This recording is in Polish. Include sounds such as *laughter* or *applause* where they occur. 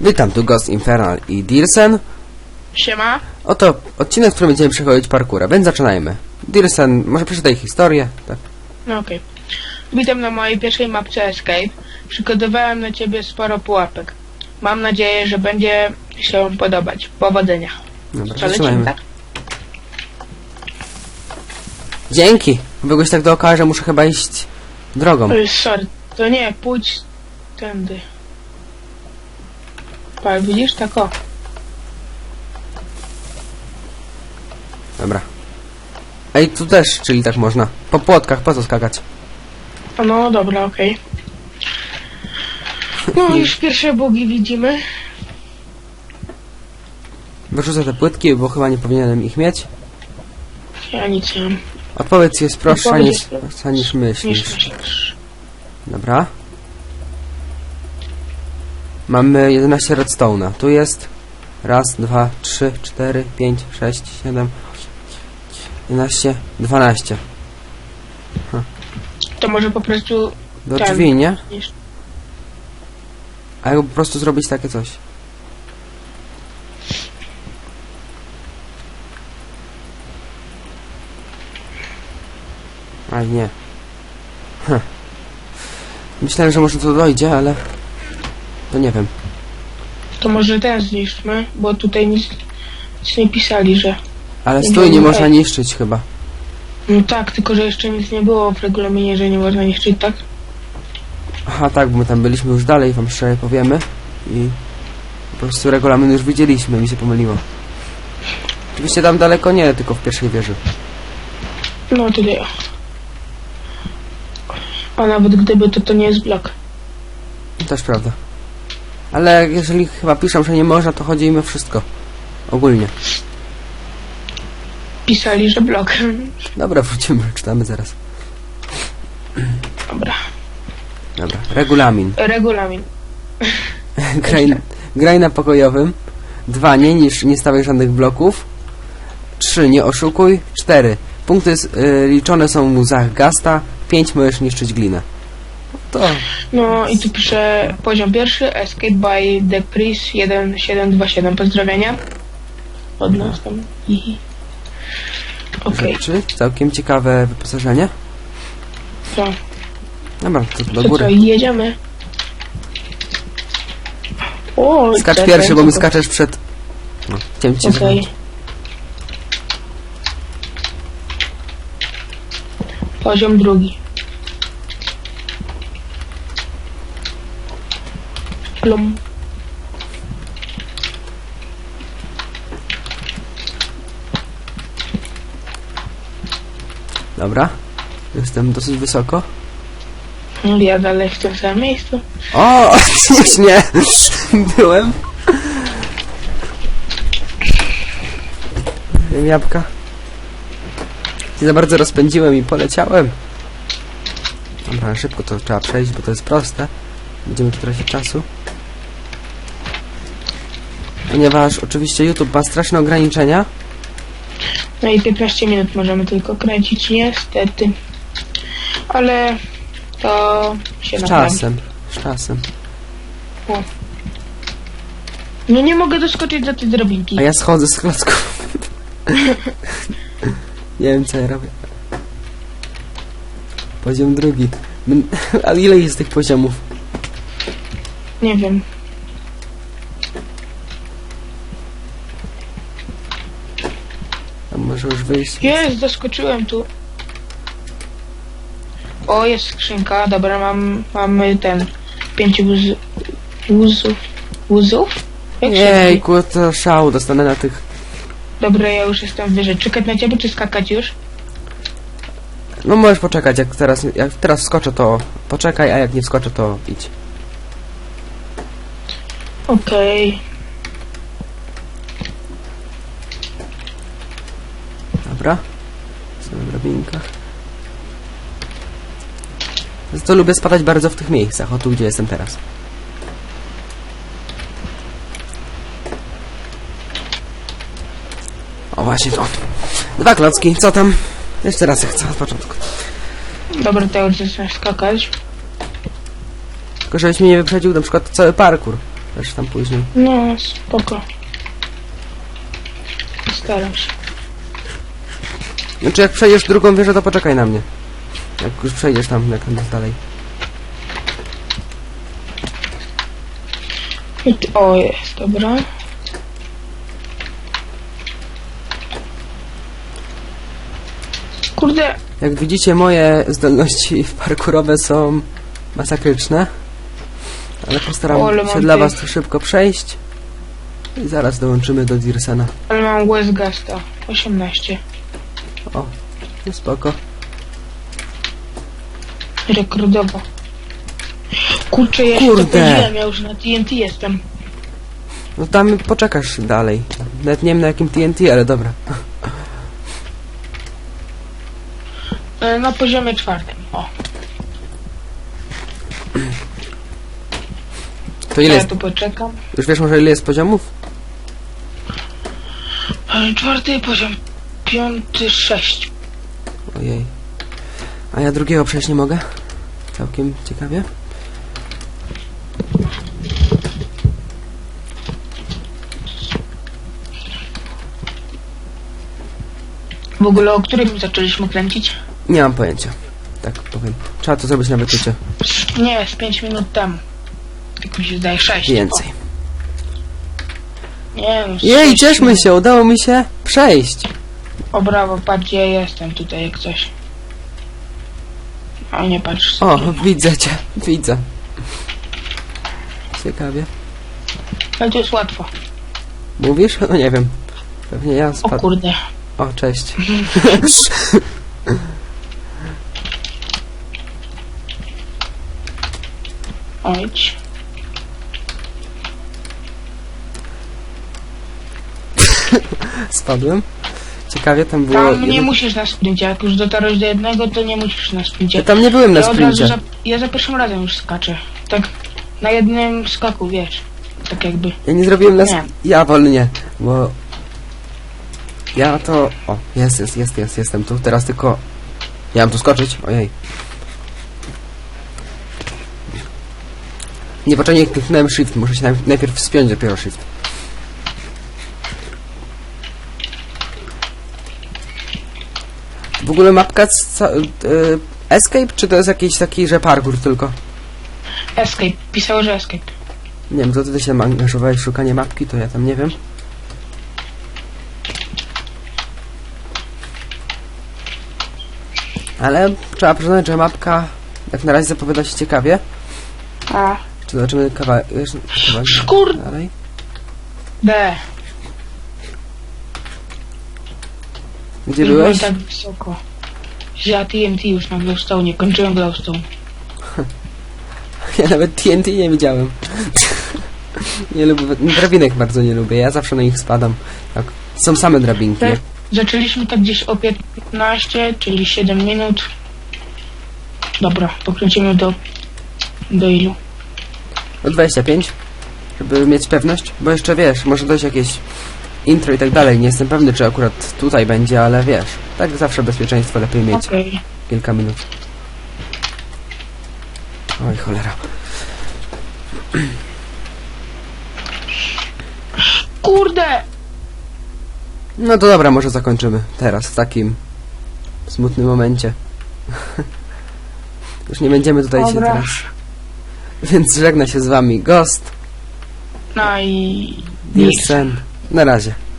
Witam, tu Ghost Infernal i Dirsen. Siema. Oto odcinek, w którym będziemy przechodzić parkurę, więc zaczynajmy. Dirsen, może przeczytaj historię? Tak. No okej. Witam na mojej pierwszej mapce Escape. Przygotowałem dla ciebie sporo pułapek. Mam nadzieję, że będzie się podobać. Powodzenia. Dobra, Co lecimy, zaczynajmy. tak? Dzięki! Byłeś tak dookoła, że muszę chyba iść drogą. Oj, Sorry, to nie, pójdź tędy. Pa, widzisz, tak o. Dobra. Ej, tu też, czyli tak można. Po płotkach, po co skakać? A No dobra, okej. *laughs* No już pierwsze bugi widzimy. Wyrzucę te płytki, bo chyba nie powinienem ich mieć. Ja nic nie mam. Odpowiedź jest prostsza Odpowiedź niż, jest prostsza niż myślisz. Niż myślisz. Dobra. Mamy 11 redstone'a. Tu jest raz, dwa, trzy, cztery, pięć, sześć, siedem, jedenaście, dwanaście. To może po prostu Do Ten. drzwi, nie? niż... A jakby po prostu zrobić takie coś. Aj nie. Hm. Myślałem, że może to dojdzie, ale... To nie wiem. To może ten zniszczmy, bo tutaj nic, nic nie pisali, że... Ale stój nie można niszczyć chyba. No tak, tylko że jeszcze nic nie było w regulaminie, że nie można niszczyć, tak? Aha, tak, bo my tam byliśmy już dalej, wam szczerze powiemy. I po prostu regulamin już widzieliśmy, mi się pomyliło. Oczywiście tam daleko nie, tylko w pierwszej wieży. No tutaj o. A nawet gdyby to to nie jest blok. Też prawda. Ale jeżeli chyba piszą, że nie można, to chodzi im o wszystko. Ogólnie. Pisali, że blok. Dobra, wrócimy, czytamy zaraz. Dobra. Dobra, regulamin. Regulamin. *laughs* Graj, graj na pokojowym. Dwa, nie niż nie stawiaj żadnych bloków. Trzy, nie oszukuj. Cztery, punkty y, liczone są w łzach gasta. Pięć, możesz niszczyć glinę. No i tu pisze poziom pierwszy, escape by the priest 1727. Pozdrowienia. Od nas tam. Hihi. Okej, rzeczy. Całkiem ciekawe wyposażenie. to, Dobra, to do to co, góry. jedziemy. O, Skacz te- pierwszy, bo mi skaczesz przed... No, chciałem cię Okej. okay. Poziom drugi. Plum. Dobra. Jestem dosyć wysoko. Ja dalej w tym samym miejscu. O, *laughs* już nie. Byłem. Wiem jabłka. Nie za bardzo rozpędziłem i poleciałem. Dobra, szybko to trzeba przejść, bo to jest proste. Będziemy tu tracić czasu. Ponieważ oczywiście YouTube ma straszne ograniczenia. No i 15 minut możemy tylko kręcić, niestety. Ale to się Z naprawi. czasem. Z czasem. No nie mogę doskoczyć do tej drabinki. A ja schodzę z klocków. Nie wiem co ja robię. Poziom drugi. *laughs* Ale ile jest tych poziomów? Nie wiem. Może już wyjść? Jest, doskoczyłem tu. O, jest skrzynka. Dobra, mam, mamy ten. Pięć łuz, łuzów. Łuzów? Jak się mówi? Jejku, to szał dostanę na tych... Dobra, ja już jestem wyżej. Czekać na ciebie, czy skakać już? No możesz poczekać, jak teraz, jak teraz wskoczę to poczekaj, a jak nie wskoczę to idź. Okej. Dobra? Na drabinkach. Za to lubię spadać bardzo w tych miejscach, o tu gdzie jestem teraz. O właśnie to. Dwa klocki, co tam? Jeszcze raz chcę od początku. Dobra, to już zacznę skakać. Tylko żebyś mnie nie wyprzedził na przykład cały parkour. pokaż tam później. No, spoko. Staram się. Znaczy jak przejdziesz drugą wieżę, to poczekaj na mnie. Jak już przejdziesz tam, jak tam jest dalej. O, jest, dobra. Kurde, Jak widzicie, moje zdolności *laughs* parkurowe są masakryczne. Ale postaram O, się dla was tu szybko przejść. I zaraz dołączymy do Dirsena. ale mam Westgasta. 18. O, no spoko. Rekordowo. Kurczę, ja Kurde. się ja już na TNT jestem. No tam poczekasz dalej. Nawet nie wiem na jakim TNT, ale dobra. E, Na poziomie czwartym. O, To ile ja jest? tu poczekam. Już wiesz może ile jest poziomów? E, Czwarty poziom. Piąty, sześć. Ojej. A ja drugiego przejść nie mogę? Całkiem ciekawie. W ogóle o którym zaczęliśmy kręcić? Nie mam pojęcia. Tak powiem. Trzeba to zrobić na wyczucie. Nie, z 5 minut temu. Jak mi się zdaje, 6. Więcej. Nie, no, Jej, cieszmy się, udało mi się przejść. O brawo, patrz, ja jestem tutaj jak coś. O, nie patrz sobie. O, widzę cię, widzę. Ciekawie. Ale to jest łatwo. Mówisz? No nie wiem. Pewnie ja O spadł. kurde. O, cześć. *laughs* Ojdź. *laughs* Spadłem. Ciekawie tam było... Tam nie musisz na sprincie. Jak już dotarłeś do jednego, to nie musisz na sprincie. Ja tam nie byłem na ja, od razu sprincie. za, ja za pierwszym razem już skaczę. Tak na jednym skaku, wiesz. Tak jakby. Ja nie zrobiłem na... Nie. Ja wolnie, bo... Ja to... O, jest, jest, jest, jest, jestem tu. Teraz tylko... Ja mam tu skoczyć? Ojej. Niepotrzebnie kliknąłem shift, muszę się najpierw wspiąć dopiero shift. W ogóle mapka ca- y, Escape, czy to jest jakiś taki, że parkour tylko? Escape. Pisało, że escape. Nie wiem, to ty się angażowałeś w szukanie mapki, to ja tam nie wiem. Ale trzeba przyznać, że mapka jak na razie zapowiada się ciekawie. A. Czy zobaczymy kawałek, kawałek Szkur... dalej? D. Gdzie Już byłeś? tak wysoko. Że ja TNT już na Glowstone, nie kończyłem Glowstone. *laughs* Ja nawet TNT nie widziałem. *laughs* nie lubię, drabinek bardzo nie lubię, ja zawsze na nich spadam. Tak. Są same drabinki. Tak. Zaczęliśmy tak gdzieś o 15, czyli 7 minut. Dobra, pokręcimy do... Do ilu? O 25, żeby mieć pewność, bo jeszcze wiesz, może dojść jakieś intro i tak dalej. Nie jestem pewny, czy akurat tutaj będzie, ale wiesz, tak zawsze bezpieczeństwo lepiej mieć Okej. kilka minut. Oj, cholera. Kurde! No to dobra, może zakończymy teraz w takim smutnym momencie. Już nie będziemy tutaj się Dobra. teraz. Więc żegna się z wami Ghost, No i... Nielsen. Na razie.